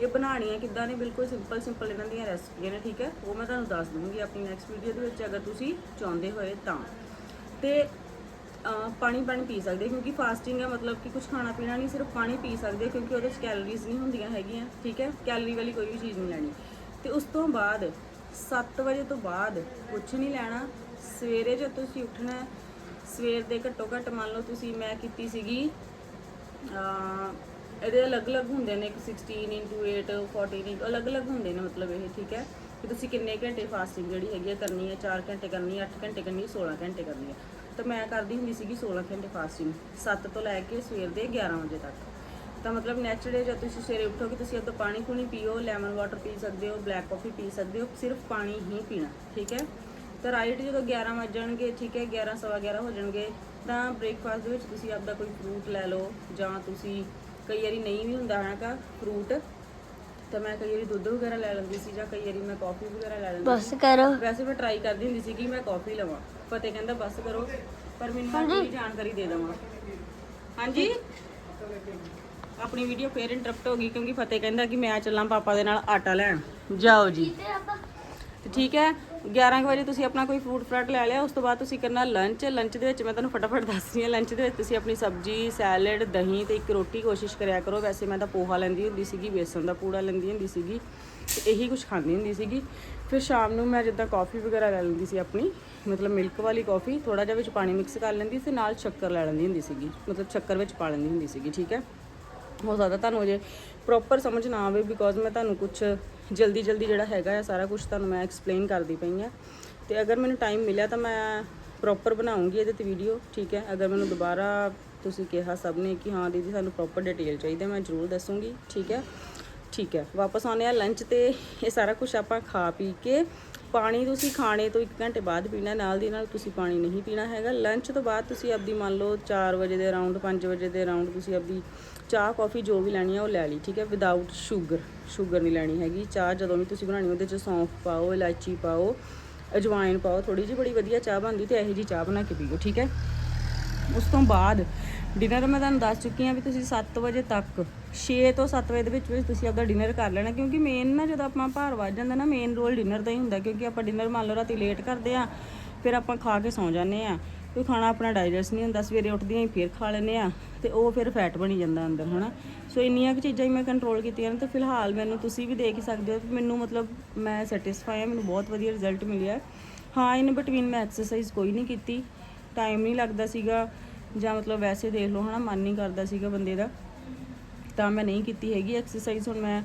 ਇਹ ਬਣਾਉਣੀਆਂ ਕਿੱਦਾਂ ਨੇ? ਬਿਲਕੁਲ ਸਿੰਪਲ ਸਿੰਪਲ ਇਹਨਾਂ ਦੀਆਂ ਰੈਸਪੀਆਂ ਨੇ, ਠੀਕ ਹੈ? ਉਹ ਮੈਂ ਤੁਹਾਨੂੰ ਦੱਸ ਦੂੰਗੀ ਆਪਣੀ ਨੈਕਸਟ ਵੀਡੀਓ ਦੇ ਵਿੱਚ, ਅਗਰ ਤੁਸੀਂ ਚਾਹੁੰਦੇ ਹੋਏ ਤਾਂ। ਤੇ ਪਾਣੀ ਪਾਣੀ ਪੀ ਸਕਦੇ ਕਿਉਂਕਿ ਫਾਸਟਿੰਗ ਹੈ, ਮਤਲਬ ਕਿ ਕੁਝ ਖਾਣਾ ਪੀਣਾ ਨਹੀਂ, ਸਿਰਫ ਪਾਣੀ ਪੀ ਸਕਦੇ ਕਿਉਂਕਿ ਉਹਦੇ ਵਿੱਚ ਕੈਲਰੀਜ਼ ਨਹੀਂ ਹੁੰਦੀਆਂ ਹੈਗੀਆਂ, ਠੀਕ ਹੈ? ਕੈਲਰੀ ਵਾਲੀ ਕੋਈ ਵੀ ਚੀਜ਼ ਨਹੀਂ ਲੈਣੀ। ਤੇ ਉਸ ਤੋਂ ਬਾਅਦ 7 ਵਜੇ ਤੋਂ ਬਾਅਦ ਕੁਝ ਨਹੀਂ ਲੈਣਾ ਸਵੇਰੇ ਜਦ ਤੁਸੀਂ ਉੱਠਣਾ ਸਵੇਰ ਦੇ ਘੱਟੋ ਘੱਟ ਮੰਨ ਲਓ ਤੁਸੀਂ ਮੈਂ ਕੀਤੀ ਸੀਗੀ ਇਹਦੇ ਅਲੱਗ-ਅਲੱਗ ਹੁੰਦੇ ਨੇ ਇੱਕ 16 into 8 14 ਅਲੱਗ-ਅਲੱਗ ਹੁੰਦੇ ਨੇ ਮਤਲਬ ਇਹ, ਠੀਕ ਹੈ? ਕਿ ਤੁਸੀਂ ਕਿੰਨੇ ਘੰਟੇ ਫਾਸਟਿੰਗ ਜਿਹੜੀ ਹੈਗੀ ਹੈ ਕਰਨੀ ਹੈ 4 ਘੰਟੇ ਕਰਨੀ ਹੈ 8 ਘੰਟੇ ਕਰਨੀ ਹੈ 16 ਘੰਟੇ ਕਰਨੀ ਹੈ। ਤਾਂ ਮੈਂ ਕਰਦੀ ਹੁੰਦੀ ਸੀਗੀ 16 ਘੰਟੇ ਫਾਸਟਿੰਗ 7 ਤੋਂ ਲੈ ਕੇ ਸਵੇਰ ਦੇ 11 ਵਜੇ ਤੱਕ। ਤਾਂ ਮਤਲਬ ਨੈਕਸਟ ਡੇ ਜਦ ਤੁਸੀਂ ਸਵੇਰੇ ਉੱਠੋਗੇ, ਤੁਸੀਂ ਆਪਦਾ ਪਾਣੀ ਪੂਣੀ ਪੀਓ ਲੈਮਨ ਵਾਟਰ ਪੀ ਸਕਦੇ ਹੋ ਬਲੈਕ ਕਾਫੀ ਪੀ ਸਕਦੇ ਹੋ, ਸਿਰਫ ਪਾਣੀ ਹੀ ਪੀਣਾ, ਠੀਕ ਹੈ? ਤਾਂ ਰਾਈਟ ਜਦੋਂ 11 ਵੱਜ ਜਾਣਗੇ ਠੀਕ ਹੈ 11 ਸਵਾ 11 ਹੋ ਜਾਣਗੇ ਤਾਂ ਬ੍ਰੇਕਫਾਸਟ ਦੇ ਵਿੱਚ ਤੁਸੀਂ ਆਪਦਾ ਕੋਈ ਫਰੂਟ ਲੈ ਲਓ ਜਾਂ ਤੁਸੀਂ ਕਈ ਵਾਰੀ ਨਹੀਂ ਵੀ ਹੁੰਦਾ ਹੈਗਾ ਫਰੂਟ ਤਾਂ ਮੈਂ ਕਈ ਵਾਰੀ ਦੁੱਧ ਵਗੈਰਾ ਲੈ ਲੈਂਦੀ ਸੀ ਜਾਂ ਕਈ ਵਾਰੀ ਮੈਂ ਕਾਫੀ ਵਗੈਰਾ ਲੈ ਲੈਂਦੀ ਬਸ ਕਰੋ। ਵੈਸੇ ਮੈਂ ਟਰਾਈ ਕਰਦੀ ਹੁੰਦੀ ਸੀ ਕਿ ਮੈਂ ਕਾਫੀ ਲਵਾਂ ਫਤਿਹ ਕਹਿੰਦਾ ਬਸ ਕਰੋ ਪਰ ਮੈਨੂੰ ਮੈਂ ਪੂਰੀ ਜਾਣਕਾਰੀ ਦੇ ਦੇਵਾਂ। ਹਾਂਜੀ? ਆਪਣੀ ਵੀਡੀਓ ਫੇਰ ਇੰਟਰਪਟ ਹੋ ਗਈ ਕਿਉਂਕਿ ਫਤਿਹ ਕਹਿੰਦਾ ਕਿ ਮੈਂ ਚੱਲਾਂ ਪਾਪਾ ਦੇ ਨਾਲ ਆਟਾ ਲੈਣ। ਜਾਓ ਜੀ। ਤੇ ਠੀਕ ਹੈ 11 ਕੁ ਵਜੇ ਤੁਸੀਂ ਆਪਣਾ ਕੋਈ ਫਰੂਟ ਫਰਾਟ ਲੈ ਲਿਆ, ਉਸ ਤੋਂ ਬਾਅਦ ਤੁਸੀਂ ਕਰਨਾ ਲੰਚ ਲੰਚ ਦੇ ਵਿੱਚ ਮੈਂ ਤੁਹਾਨੂੰ ਫਟਾਫਟ ਦੱਸ ਰਹੀ ਹਾਂ ਲੰਚ ਦੇ ਵਿੱਚ ਤੁਸੀਂ ਆਪਣੀ ਸਬਜ਼ੀ ਸੈਲਡ ਦਹੀਂ ਤੇ ਇੱਕ ਰੋਟੀ ਕੋਸ਼ਿਸ਼ ਕਰਿਆ ਕਰੋ। ਵੈਸੇ ਮੈਂ ਤਾਂ ਪੋਹਾ ਲੈਂਦੀ ਹੁੰਦੀ ਸੀਗੀ, ਬੇਸਨ ਦਾ ਪੂੜਾ ਲੈਂਦੀ ਹੁੰਦੀ ਸੀਗੀ, ਤੇ ਇਹੀ ਕੁਝ ਖਾਂਦੀ ਹੁੰਦੀ ਸੀਗੀ। ਫਿਰ ਸ਼ਾਮ ਨੂੰ ਮੈਂ ਜਿੱਦਾਂ ਕਾਫੀ ਵਗੈਰਾ ਲੈ ਲੈਂਦੀ ਸੀ ਆਪਣੀ, ਮਤਲਬ ਮਿਲਕ ਵਾਲੀ ਕਾਫੀ ਥੋੜਾ ਜਿਹਾ ਵਿੱਚ ਪਾਣੀ ਮਿਕਸ ਕਰ ਲੈਂਦੀ ਸੀ ਨਾਲ ਸ਼ੱਕਰ ਲੈ ਲੈਂਦੀ ਹੁੰਦੀ ਸੀਗੀ, ਮਤਲਬ ਸ਼ੱਕਰ ਵਿੱਚ ਪਾ ਲੈਂਦੀ ਹੁੰਦੀ ਸੀਗੀ, ਠੀਕ ਹੈ? ਹੋ ਸਕਦਾ ਤੁਹਾਨੂੰ ਅਜੇ ਪ੍ਰੋਪਰ ਸਮਝ ਨਾ ਆਵੇ ਬਿਕੋਜ਼ ਮੈਂ ਤੁਹਾਨੂੰ ਕੁਝ ਜਲਦੀ ਜਲਦੀ ਜਿਹੜਾ ਹੈਗਾ ਆ, ਸਾਰਾ ਕੁਝ ਤੁਹਾਨੂੰ ਮੈਂ ਐਕਸਪਲੇਨ ਕਰਦੀ ਪਈ ਆ। ਤੇ ਅਗਰ ਮੈਨੂੰ ਟਾਈਮ ਮਿਲਿਆ ਤਾਂ ਮੈਂ ਪ੍ਰੋਪਰ ਬਣਾਉਂਗੀ ਇਹਦੇ ਤੇ ਵੀਡੀਓ ਠੀਕ ਹੈ? ਅਗਰ ਮੈਨੂੰ ਦੁਬਾਰਾ ਤੁਸੀਂ ਕਿਹਾ ਸਭ ਨੇ ਕਿ ਹਾਂ ਦੀਦੀ, ਸਾਨੂੰ ਪ੍ਰੋਪਰ ਡਿਟੇਲ ਚਾਹੀਦਾ ਮੈਂ ਜ਼ਰੂਰ ਦੱਸੂਗੀ, ਠੀਕ ਹੈ? ਠੀਕ ਹੈ, ਵਾਪਸ ਆਉਂਦੇ ਆ ਲੰਚ ਤੇ। ਇਹ ਸਾਰਾ ਕੁਝ ਆਪਾਂ ਖਾ ਪੀ ਕੇ, ਪਾਣੀ ਤੁਸੀਂ ਖਾਣੇ ਤੋਂ 1 ਘੰਟੇ ਬਾਅਦ ਪੀਣਾ, ਨਾਲ ਦੀ ਨਾਲ ਤੁਸੀਂ ਪਾਣੀ ਨਹੀਂ ਪੀਣਾ ਹੈਗਾ। ਲੰਚ ਤੋਂ ਬਾਅਦ ਤੁਸੀਂ ਆਪਦੀ ਮੰਨ ਲਓ 4 ਵਜੇ ਦੇ ਅਰਾਊਂਡ 5 ਵਜੇ ਦੇ ਅਰਾਊਂਡ ਤੁਸੀਂ ਆਪਦੀ ਚਾਹ, ਕਾਫੀ ਜੋ ਵੀ ਲੈਣੀ ਆ ਉਹ ਲੈ ਲਈ, ਠੀਕ ਹੈ? ਵਿਦਆਊਟ ਸ਼ੂਗਰ ਸ਼ੂਗਰ ਨਹੀਂ ਲੈਣੀ ਹੈਗੀ। ਚਾਹ ਜਦੋਂ ਵੀ ਤੁਸੀਂ ਬਣਾਣੀ ਉਹਦੇ ਚ ਸੌਂਫ ਪਾਓ, ਇਲਾਇਚੀ ਪਾਓ ਅਜਵਾਇਨ ਪਾਓ ਥੋੜੀ ਜਿਹੀ ਬੜੀ ਵਧੀਆ ਚਾਹ ਬਣਦੀ ਤੇ ਇਹੋ ਜੀ ਚਾਹ ਬਣਾ ਕੇ ਪੀਓ, ਠੀਕ ਹੈ? ਉਸ ਤੋਂ ਬਾਅਦ ਡਿਨਰ ਮੈਂ ਤੁਹਾਨੂੰ ਦੱਸ ਚੁੱਕੀ ਹਾਂ ਵੀ ਤੁਸੀਂ 7 ਵਜੇ ਤੱਕ 6 ਤੋਂ 7 ਵਜੇ ਦੇ ਵਿੱਚ ਵਿੱਚ ਤੁਸੀਂ ਆਪਦਾ ਡਿਨਰ ਕਰ ਲੈਣਾ, ਕਿਉਂਕਿ ਮੇਨ ਨਾ ਜਦੋਂ ਆਪਾਂ ਭਾਰ ਵੱਧ ਜਾਂਦਾ ਨਾ ਮੇਨ ਰੋਲ ਡਿਨਰ ਦਾ ਹੀ ਹੁੰਦਾ, ਕਿਉਂਕਿ ਆਪਾਂ ਡਿਨਰ ਮੰਨ ਲਓ ਰਾਤੀ ਲੇਟ ਕਰਦੇ ਆ ਫਿਰ ਆਪਾਂ ਖਾ ਕੇ ਸੌਂ ਜਾਂਦੇ ਆ ਕੋਈ ਖਾਣਾ ਆਪਣਾ ਡਾਈਜੈਸਟ ਨਹੀਂ ਹੁੰਦਾ, ਸਵੇਰੇ ਉੱਠਦੀਆਂ ਹੀ ਫਿਰ ਖਾ ਲੈਂਦੇ ਆ ਤੇ ਉਹ ਫਿਰ ਫੈਟ ਬਣੀ ਜਾਂਦਾ ਅੰਦਰ, ਹਨਾ? ਸੋ ਇੰਨੀਆਂ ਕੁ ਚੀਜ਼ਾਂ ਹੀ ਮੈਂ ਕੰਟਰੋਲ ਕੀਤੀਆਂ ਨੇ ਤੇ ਫਿਲਹਾਲ ਮੈਨੂੰ ਤੁਸੀਂ ਵੀ ਦੇਖ ਹੀ ਸਕਦੇ ਹੋ ਮੈਨੂੰ ਮਤਲਬ ਮੈਂ ਸੈਟੀਸਫਾਈ ਆ ਮੈਨੂੰ ਬਹੁਤ ਵਧੀਆ ਰਿਜ਼ਲਟ ਮਿਲਿਆ। ਹਾਂ ਇਨ ਬਿਟਵੀਨ ਮੈਂ ਐਕਸਰਸਾਈਜ਼ ਕੋਈ ਨਹੀਂ ਕੀਤੀ ਟਾਈਮ ਨਹੀਂ ਲੱਗਦਾ ਸੀਗਾ, ਜਾਂ ਮਤਲਬ ਵੈਸੇ ਦੇਖ ਲਓ, ਹਨਾ, ਮਨ ਨਹੀਂ ਕਰਦਾ ਸੀਗਾ ਬੰਦੇ ਦਾ। ਤਾਂ ਮੈਂ ਨਹੀਂ ਕੀਤੀ ਹੈਗੀ ਐਕਸਰਸਾਈਜ਼ ਹੁਣ ਮੈਂ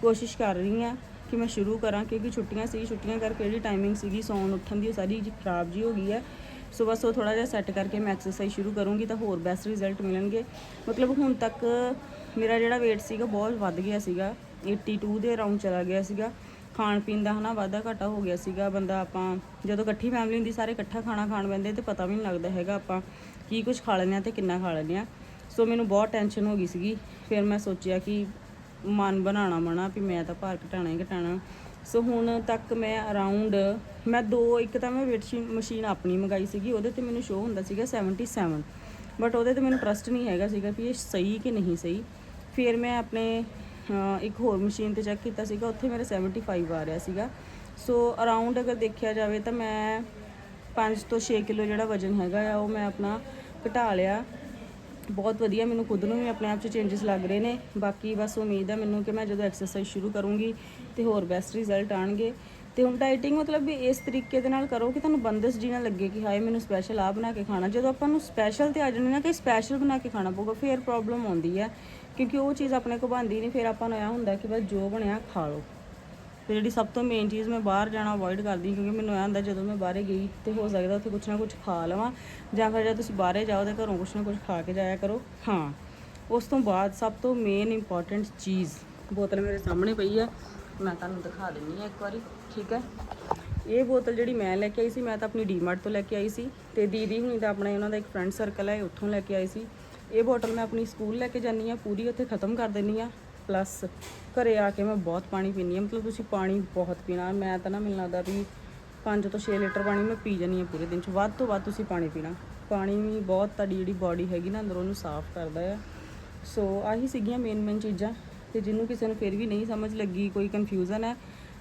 ਕੋਸ਼ਿਸ਼ ਕਰ ਰਹੀ ਹਾਂ ਕਿ ਮੈਂ ਸ਼ੁਰੂ ਕਰਾਂ, ਕਿਉਂਕਿ ਛੁੱਟੀਆਂ ਸੀ, ਛੁੱਟੀਆਂ ਕਰਕੇ ਜਿਹੜੀ ਟਾਈਮਿੰਗ ਸੀਗੀ, ਸੌਣ ਉੱਠਣ ਦੀ ਉਹ ਸਾਰੀ ਖਰਾਬ ਜੀ ਹੋ ਗਈ ਹੈ। ਸੋ ਬਸ ਉਹ ਥੋੜਾ ਜਿਹਾ ਸੈੱਟ ਕਰਕੇ ਮੈਂ ਐਕਸਰਸਾਈਜ਼ ਸ਼ੁਰੂ ਕਰੂੰਗੀ ਤਾਂ ਹੋਰ ਬੈਸਟ ਰਿਜ਼ਲਟ ਮਿਲਣਗੇ। ਮਤਲਬ ਹੁਣ ਤੱਕ ਮੇਰਾ ਜਿਹੜਾ weight ਸੀਗਾ ਬਹੁਤ ਵੱਧ ਗਿਆ ਸੀਗਾ। 82 ਦੇ ਅਰਾਊਂਡ ਚਲਾ ਗਿਆ ਸੀਗਾ। ਖਾਣ ਪੀਣ ਦਾ ਹਨਾ ਵਾਧਾ ਘਾਟਾ ਹੋ ਗਿਆ ਸੀਗਾ। ਬੰਦਾ ਆਪਾਂ ਜਦੋਂ ਇਕੱਠੀ ਫੈਮਿਲੀ ਹੁੰਦੀ, ਸਾਰੇ ਇਕੱਠਾ ਖਾਣਾ ਖਾਣ ਬੈਂਦੇ ਤੇ ਪਤਾ ਵੀ ਨਹੀਂ ਲੱਗਦਾ ਹੈਗਾ ਆਪਾਂ ਕੀ ਕੁਝ ਖਾ ਲੈਂਦੇ ਆ ਤੇ ਕਿੰਨਾ ਖਾ ਲੈਂਦੇ ਆ ਸੋ ਮੈਨੂੰ ਬਹੁਤ ਟੈਨਸ਼ਨ ਹੋ ਗਈ ਸੀਗੀ। ਫਿਰ ਮੈਂ ਸੋਚਿਆ ਕਿ ਮਨ ਬਣਾਉਣਾ ਮਣਾ ਵੀ ਮੈਂ ਤਾਂ ਭਾਰ ਘਟਾਣਾ ਹੀ ਘਟਾਣਾ ਸੋ ਹੁਣ ਤੱਕ ਮੈਂ ਅਰਾਊਂਡ ਮੈਂ ਦੋ, ਇੱਕ ਤਾਂ ਮੈਂ ਵੇਟ ਮਸ਼ੀਨ ਆਪਣੀ ਮੰਗਾਈ ਸੀਗੀ, ਉਹਦੇ ਤੇ ਮੈਨੂੰ ਸ਼ੋ ਹੁੰਦਾ ਸੀਗਾ 77 ਬਟ ਉਹਦੇ ਤੇ ਮੈਨੂੰ ਟਰਸਟ ਨਹੀਂ ਹੈਗਾ ਸੀਗਾ ਵੀ ਇਹ ਸਹੀ ਕਿ ਨਹੀਂ ਸਹੀ। ਫਿਰ ਮੈਂ ਆਪਣੇ ਇੱਕ ਹੋਰ ਮਸ਼ੀਨ ਤੇ ਚੈੱਕ ਕੀਤਾ ਸੀਗਾ, ਉੱਥੇ ਮੇਰਾ 75 ਆ ਰਿਹਾ ਸੀਗਾ। ਸੋ ਅਰਾਊਂਡ ਅਗਰ ਦੇਖਿਆ ਜਾਵੇ ਤਾਂ ਮੈਂ 5 ਤੋਂ 6 ਕਿਲੋ ਜਿਹੜਾ ਵਜਨ ਹੈਗਾ ਆ, ਉਹ ਮੈਂ ਆਪਣਾ ਘਟਾ ਲਿਆ। ਬਹੁਤ ਵਧੀਆ ਮੈਨੂੰ ਖੁਦ ਨੂੰ ਵੀ ਆਪਣੇ ਆਪ 'ਚ ਚੇਂਜਸ ਲੱਗ ਰਹੇ ਨੇ। ਬਾਕੀ ਬਸ ਉਮੀਦ ਹੈ ਮੈਨੂੰ ਕਿ ਮੈਂ ਜਦੋਂ ਐਕਸਰਸਾਈਜ਼ ਸ਼ੁਰੂ ਕਰੂੰਗੀ ਤੇ ਹੋਰ ਬੈਸਟ ਰਿਜ਼ਲਟ ਆਣਗੇ। ਤੇ ਹੁਣ ਡਾਈਟਿੰਗ ਮਤਲਬ ਵੀ ਇਸ ਤਰੀਕੇ ਦੇ ਨਾਲ ਕਰੋ ਕਿ ਤੁਹਾਨੂੰ ਬੰਦਸ ਜੀ ਨਾ ਲੱਗੇ ਕਿ ਹਾਏ ਮੈਨੂੰ ਸਪੈਸ਼ਲ ਆ ਬਣਾ ਕੇ ਖਾਣਾ। ਜਦੋਂ ਆਪਾਂ ਨੂੰ ਸਪੈਸ਼ਲ ਤੇ ਆ ਜਾਂਦੇ ਨਾ ਕਿ ਸਪੈਸ਼ਲ ਬਣਾ ਕੇ ਖਾਣਾ ਪਊਗਾ, ਫਿਰ ਪ੍ਰੋਬਲਮ ਆਉਂਦੀ ਹੈ ਕਿਉਂਕਿ ਉਹ ਚੀਜ਼ ਆਪਣੇ ਕੋਲ ਬਣਦੀ ਨਹੀਂ, ਫਿਰ ਆਪਾਂ ਨੂੰ ਇਹ ਹੁੰਦਾ ਕਿ ਬਸ ਜੋ ਬਣਿਆ ਖਾ ਲਓ। ਤੇ ਜਿਹੜੀ ਸਭ ਤੋਂ ਮੇਨ ਚੀਜ਼ ਮੈਂ ਬਾਹਰ ਜਾਣਾ ਅਵੋਇਡ ਕਰਦੀ ਕਿਉਂਕਿ ਮੈਨੂੰ ਇਹ ਹੁੰਦਾ ਜਦੋਂ ਮੈਂ ਬਾਹਰੇ ਗਈ ਤੇ ਹੋ ਸਕਦਾ ਉੱਥੇ ਕੁਛ ਨਾ ਕੁਛ ਖਾ ਲਵਾਂ ਜਾਂ ਫਿਰ ਜੇ ਤੁਸੀਂ ਬਾਹਰੇ ਜਾਓ ਤਾਂ ਘਰੋਂ ਕੁਛ ਨਾ ਕੁਛ ਖਾ ਕੇ ਜਾਇਆ ਕਰੋ। ਹਾਂ, ਉਸ ਤੋਂ ਬਾਅਦ ਸਭ ਤੋਂ ਮੇਨ ਇੰਪੋਰਟੈਂਟ ਚੀਜ਼ ਬੋਤਲ ਮੇਰੇ ਸਾਹਮਣੇ ਪਈ ਹੈ ਮੈਂ ਤੁਹਾਨੂੰ ਦਿਖਾ ਦਿੰਨੀ ਹਾਂ ਇੱਕ ਵਾਰੀ, ਠੀਕ ਹੈ? ਇਹ ਬੋਤਲ ਜਿਹੜੀ ਮੈਂ ਲੈ ਕੇ ਆਈ ਸੀ, ਮੈਂ ਤਾਂ ਆਪਣੀ ਡੀਮਾਰਟ ਤੋਂ ਲੈ ਕੇ ਆਈ ਸੀ ਤੇ ਦੀਦੀ ਹੁਣੀ ਤਾਂ ਆਪਣੇ ਉਹਨਾਂ ਦਾ ਇੱਕ ਫਰੈਂਡ ਸਰਕਲ ਹੈ ਉੱਥੋਂ ਲੈ ਕੇ ਆਈ ਸੀ। ਇਹ ਬੋਤਲ ਮੈਂ ਆਪਣੀ ਸਕੂਲ ਲੈ ਕੇ ਜਾਂਦੀ ਆ ਪੂਰੀ ਉੱਥੇ ਖਤਮ ਕਰ ਦਿੰਨੀ ਆ ਪਲੱਸ ਘਰੇ ਆ ਕੇ ਮੈਂ ਬਹੁਤ ਪਾਣੀ ਪੀਂਦੀ ਹਾਂ। ਮਤਲਬ ਤੁਸੀਂ ਪਾਣੀ ਬਹੁਤ ਪੀਣਾ। ਮੈਂ ਤਾਂ ਨਾ, ਮੈਨੂੰ ਲੱਗਦਾ ਵੀ 5 ਤੋਂ 6 ਲੀਟਰ ਪਾਣੀ ਮੈਂ ਪੀ ਜਾਂਦੀ ਆ ਪੂਰੇ ਦਿਨ ਚ। ਵੱਧ ਤੋਂ ਵੱਧ ਤੁਸੀਂ ਪਾਣੀ ਪੀਣਾ। ਪਾਣੀ ਵੀ ਬਹੁਤ ਤੁਹਾਡੀ ਜਿਹੜੀ ਬਾਡੀ ਹੈਗੀ ਨਾ, ਅੰਦਰੋਂ ਨੂੰ ਸਾਫ਼ ਕਰਦਾ ਆ। ਸੋ ਆਹੀ ਸੀਗੀਆਂ ਮੇਨ ਮੇਨ ਚੀਜ਼ਾਂ। ਤੇ ਜਿਹਨੂੰ ਕਿਸੇ ਨੂੰ ਫਿਰ ਵੀ ਨਹੀਂ ਸਮਝ ਲੱਗੀ, ਕੋਈ ਕਨਫਿਊਜ਼ਨ ਹੈ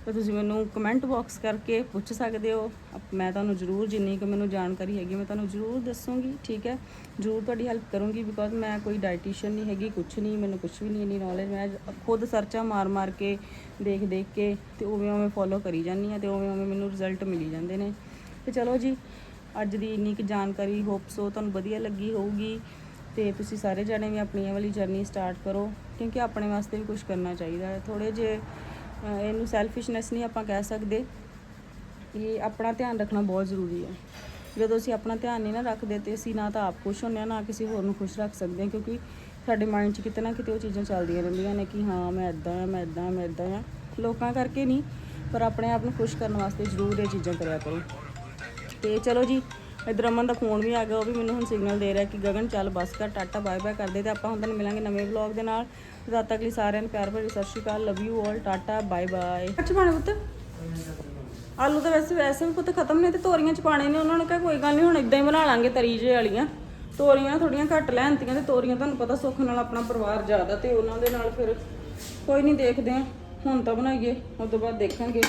ਤਾਂ ਤੁਸੀਂ ਮੈਨੂੰ ਕਮੈਂਟ ਬਾਕਸ ਕਰਕੇ ਪੁੱਛ ਸਕਦੇ ਹੋ। ਮੈਂ ਤੁਹਾਨੂੰ ਜ਼ਰੂਰ ਜਿੰਨੀ ਕੁ ਮੈਨੂੰ ਜਾਣਕਾਰੀ ਹੈਗੀ ਮੈਂ ਤੁਹਾਨੂੰ ਜ਼ਰੂਰ ਦੱਸੂਗੀ, ਠੀਕ ਹੈ? ਜ਼ਰੂਰ ਤੁਹਾਡੀ ਹੈਲਪ ਕਰੂੰਗੀ ਬਿਕੋਜ਼ ਮੈਂ ਕੋਈ ਡਾਈਟੀਸ਼ੀਅਨ ਨਹੀਂ ਹੈਗੀ ਕੁਝ ਨਹੀਂ, ਮੈਨੂੰ ਕੁਝ ਵੀ ਨਹੀਂ, ਇੰਨੀ ਨੌਲੇਜ ਮੈਂ ਖੁਦ ਸਰਚਾਂ ਮਾਰ ਮਾਰ ਕੇ ਦੇਖ ਦੇਖ ਕੇ ਤੇ ਉਵੇਂ ਉਵੇਂ ਫੋਲੋ ਕਰੀ ਜਾਂਦੀ ਹਾਂ ਤੇ ਉਵੇਂ ਉਵੇਂ ਮੈਨੂੰ ਰਿਜ਼ਲਟ ਮਿਲੀ ਜਾਂਦੇ ਨੇ। ਤੇ ਚਲੋ ਜੀ, ਅੱਜ ਦੀ ਇੰਨੀ ਕੁ ਜਾਣਕਾਰੀ ਹੋਪ ਸੋ ਤੁਹਾਨੂੰ ਵਧੀਆ ਲੱਗੀ ਹੋਊਗੀ ਤੇ ਤੁਸੀਂ ਸਾਰੇ ਜਾਣੇ ਵੀ ਆਪਣੀ ਵਾਲੀ ਜਰਨੀ ਸਟਾਰਟ ਕਰੋ, ਕਿਉਂਕਿ ਆਪਣੇ ਵਾਸਤੇ ਵੀ ਕੁਝ ਕਰਨਾ ਚਾਹੀਦਾ ਹੈ। ਥੋੜੇ ਜੇ ਇਹਨੂੰ ਸੈਲਫਿਸ਼ਨੈਸ ਨਹੀਂ ਆਪਾਂ ਕਹਿ ਸਕਦੇ। ਇਹ ਆਪਣਾ ਧਿਆਨ ਰੱਖਣਾ ਬਹੁਤ ਜ਼ਰੂਰੀ ਹੈ। ਜਦੋਂ ਅਸੀਂ ਆਪਣਾ ਧਿਆਨ ਨਹੀਂ ਨਾ ਰੱਖਦੇ ਤੇ ਅਸੀਂ ਨਾ ਤਾਂ ਆਪ ਖੁਸ਼ ਹੁੰਦੇ ਹਾਂ, ਨਾ ਕਿਸੇ ਹੋਰ ਨੂੰ ਖੁਸ਼ ਰੱਖ ਸਕਦੇ ਹਾਂ, ਕਿਉਂਕਿ ਸਾਡੇ ਮਾਈਂਡ 'ਚ ਕਿਤੇ ਨਾ ਕਿਤੇ ਉਹ ਚੀਜ਼ਾਂ ਚੱਲਦੀਆਂ ਰਹਿੰਦੀਆਂ ਨੇ ਕਿ ਹਾਂ, ਮੈਂ ਇਦਾਂ ਆ ਮੈਂ ਇਦਾਂ ਮੈਂ ਇਦਾਂ ਆ ਲੋਕਾਂ ਕਰਕੇ ਨਹੀਂ, ਪਰ ਆਪਣੇ ਆਪ ਨੂੰ ਖੁਸ਼ ਕਰਨ ਵਾਸਤੇ ਜ਼ਰੂਰ ਇਹ ਚੀਜ਼ਾਂ ਕਰਿਆ ਕਰੋ। ਤੇ ਚਲੋ ਜੀ ਇਧਰ ਅਮਨ ਦਾ ਫੋਨ ਵੀ ਆ ਗਿਆ, ਉਹ ਵੀ ਮੈਨੂੰ ਹੁਣ ਸਿਗਨਲ ਦੇ ਰਿਹਾ ਕਿ ਗਗਨ ਚੱਲ ਬਸ ਕਰ, ਟਾਟਾ ਬਾਏ ਬਾਏ ਕਰਦੇ ਤੇ ਆਪਾਂ ਹੁਣ ਤੁਹਾਨੂੰ ਮਿਲਾਂਗੇ ਨਵੇਂ ਵਲੌਗ ਦੇ ਨਾਲ। ਜਦ ਤੱਕ ਲਈ ਸਾਰਿਆਂ ਨੂੰ ਪਿਆਰ ਭਰੀ ਸਤਿ ਸ਼੍ਰੀ ਅਕਾਲ love you all tata bye bye ਅੱਛਾ ਪਾਣੇ ਪੁੱਤ? ਆਲੂ ਤਾਂ ਵੈਸੇ ਵੈਸੇ ਵੀ ਪੁੱਤ ਖਤਮ ਨੇ ਤੇ ਤੋਰੀਆਂ ਚ ਪਾਣੇ ਨੇ, ਉਹਨਾਂ ਨੇ ਕਿਹਾ ਕੋਈ ਗੱਲ ਨਹੀਂ ਹੁਣ ਇਦਾਂ ਹੀ ਬਣਾ ਲਾਂਗੇ ਤਰੀ ਜੇ ਵਾਲੀਆਂ। ਤੋਰੀਆਂ ਥੋੜੀਆਂ ਘੱਟ ਲੈਣਤੀਆਂ ਤੇ ਤੋਰੀਆਂ ਤੁਹਾਨੂੰ ਪਤਾ ਸੁੱਖ ਨਾਲ ਆਪਣਾ ਪਰਿਵਾਰ ਜ਼ਿਆਦਾ ਤੇ ਉਹਨਾਂ ਦੇ ਨਾਲ ਫਿਰ ਕੋਈ ਨਹੀਂ ਦੇਖਦੇ ਆ ਹੁਣ ਤਾਂ ਬਣਾਈਏ ਉਸ ਤੋਂ ਬਾਅਦ ਦੇਖਾਂਗੇ।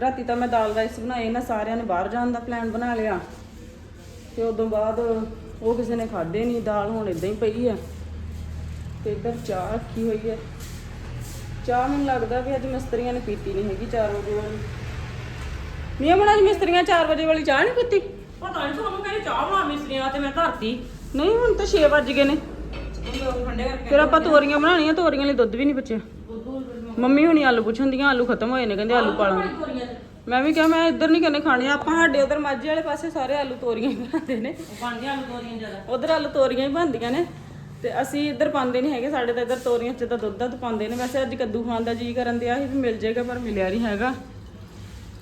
ਰਾਤੀ ਤਾਂ ਮੈਂ ਦਾਲ ਰਾਈਸ ਬਣਾਏ ਨਾ ਸਾਰਿਆਂ ਨੇ ਬਾਹਰ ਜਾਣ ਦਾ ਪਲਾਨ ਬਣਾ ਲਿਆ। ਤੇ ਉਦੋਂ ਬਾਅਦ ਉਹ ਕਿਸੇ ਨੇ ਖਾਦੇ ਨਹੀਂ ਦਾਲ ਹੁਣ ਇਦਾਂ ਹੀ ਪਈ ਆ। ਤੇ ਇੱਧਰ ਚਾਹ ਰੱਖੀ ਹੋਈ ਹੈ ਚਾਹ ਮੈਨੂੰ ਲੱਗਦਾ ਵੀ ਅੱਜ ਮਿਸਤਰੀਆਂ ਨੇ ਪੀਤੀ ਨਹੀਂ ਹੈਗੀ 4 ਵਜੇ ਵਾਲੀ ਨਹੀਂ ਬਣਾ ਜੀ ਮਿਸਤਰੀਆਂ 4 ਵਜੇ ਵਾਲੀ ਚਾਹ ਨਹੀਂ ਪੀਤੀ? ਪਤਾ ਨਹੀਂ ਤੁਹਾਨੂੰ ਕਹਿੰਦੇ ਚਾਹ ਬਣਾ ਮਿਸਰੀਆਂ ਤੇ ਮੈਂ ਧਰਤੀ ਨਹੀਂ ਹੁਣ ਤਾਂ 6 ਵੱਜ ਗਏ ਨੇ। ਫਿਰ ਆਪਾਂ ਤੋਰੀਆਂ ਬਣਾਉਣੀਆਂ ਤੋਰੀਆਂ ਲਈ ਦੁੱਧ ਵੀ ਨਹੀਂ ਬਚਿਆ। ਮੰਮੀ ਹੁਣੀ ਆਲੂ ਪੁੱਛਣਦੀਆਂ ਆਲੂ ਖਤਮ ਹੋਏ ਨੇ ਕਹਿੰਦੇ ਆਲੂ ਪਾਲਾਂਗੇ ਮੈਂ ਵੀ ਕਿਹਾ ਮੈਂ ਇੱਧਰ ਨਹੀਂ ਕਹਿੰਦੇ ਖਾਣੇ ਆਪਾਂ ਸਾਡੇ ਉਧਰ ਮਾਝੇ ਵਾਲੇ ਪਾਸੇ ਸਾਰੇ ਆਲੂ ਤੋਰੀਆਂ ਹੀ ਬਣਾਉਂਦੇ ਨੇ। ਬਣਦੇ ਆਲੂ ਤੋਰੀਆਂ ਜ਼ਿਆਦਾ। ਉਧਰ ਆਲੂ ਤੋਰੀਆਂ ਹੀ ਬਣਦੀਆਂ ਨੇ ਤੇ ਅਸੀਂ ਇੱਧਰ ਪਾਉਂਦੇ ਨਹੀਂ ਹੈਗੇ ਸਾਡੇ ਤਾਂ ਇੱਧਰ ਤੋਰੀਆਂ ਚ ਤਾਂ ਦੁੱਧ ਦੁੱਧ ਪਾਉਂਦੇ ਨੇ। ਵੈਸੇ ਅੱਜ ਕੱਦੂ ਖਾਣ ਦਾ ਜੀ ਕਰਨ ਦਿਆ ਸੀ ਵੀ ਮਿਲ ਜਾਏਗਾ ਪਰ ਮਿਲਿਆ ਨਹੀਂ ਹੈਗਾ।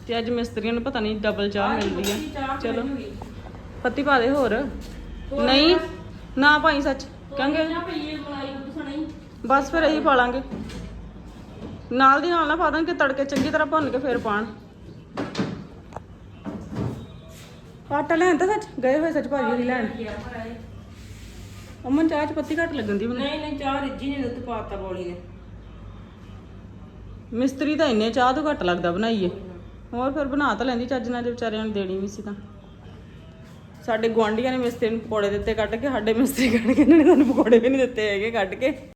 ਤੇ ਅੱਜ ਮਿਸਤਰੀਆਂ ਨੂੰ ਪਤਾ ਨਹੀਂ ਡਬਲ ਚਾਹ ਮਿਲਦੀ ਆ। ਚਲੋ। ਪੱਤੀ ਪਾ ਦੇ ਹੋਰ। ਨਹੀਂ ਨਾ। ਭਾਈ ਸੱਚ ਕਹਾਂਗੇ ਬਸ ਫਿਰ ਇਹੀ ਪਾ ਲਾਂਗੇ ਨਾਲ ਦੀ ਨਾਲ ਨਾ ਪਾ ਦਾਂਗੇ ਤੜਕੇ ਚੰਗੀ ਤਰ੍ਹਾਂ ਭੁੰਨ ਕੇ ਫਿਰ ਪਾਣ। ਆਟਾ ਲੈਣ ਤਾਂ ਸੱਚ ਗਏ ਹੋਏ ਸੱਚ ਭਾਜੀ ਹੋਰੀ ਲੈਣ। ਅਮਨ ਚਾਹ ਚ ਪੱਤੀ ਘੱਟ ਲੱਗਣ ਦੀ ਮੈਨੂੰ। ਨਹੀਂ ਨਹੀਂ ਚਾਹ ਰਿੱਝੀ ਨੇ ਦੁੱਧ ਪਾਤਾ ਬੋਲੀ ਨੇ। ਮਿਸਤਰੀ ਤਾਂ ਇੰਨੇ ਚਾਹ ਤੋਂ ਘੱਟ ਲੱਗਦਾ ਬਣਾਈਏ। ਹੋਰ ਫਿਰ ਬਣਾ ਤਾਂ ਲੈਂਦੀ ਚੱਜ ਨਾਲ ਜੇ ਵਿਚਾਰਿਆਂ ਨੂੰ ਦੇਣੀ ਵੀ ਸੀ ਤਾਂ। ਸਾਡੇ ਗੁਆਂਢੀਆਂ ਨੇ ਮਿਸਤਰੀ ਨੂੰ ਪਕੌੜੇ ਦਿੱਤੇ ਕੱਢ ਕੇ ਸਾਡੇ ਮਿਸਤਰੀ ਕੱਢ ਕੇ ਇਹਨਾਂ ਨੇ ਸਾਨੂੰ ਪਕੌੜੇ ਵੀ ਨਹੀਂ ਦਿੱਤੇ ਹੈਗੇ ਕੱਢ ਕੇ।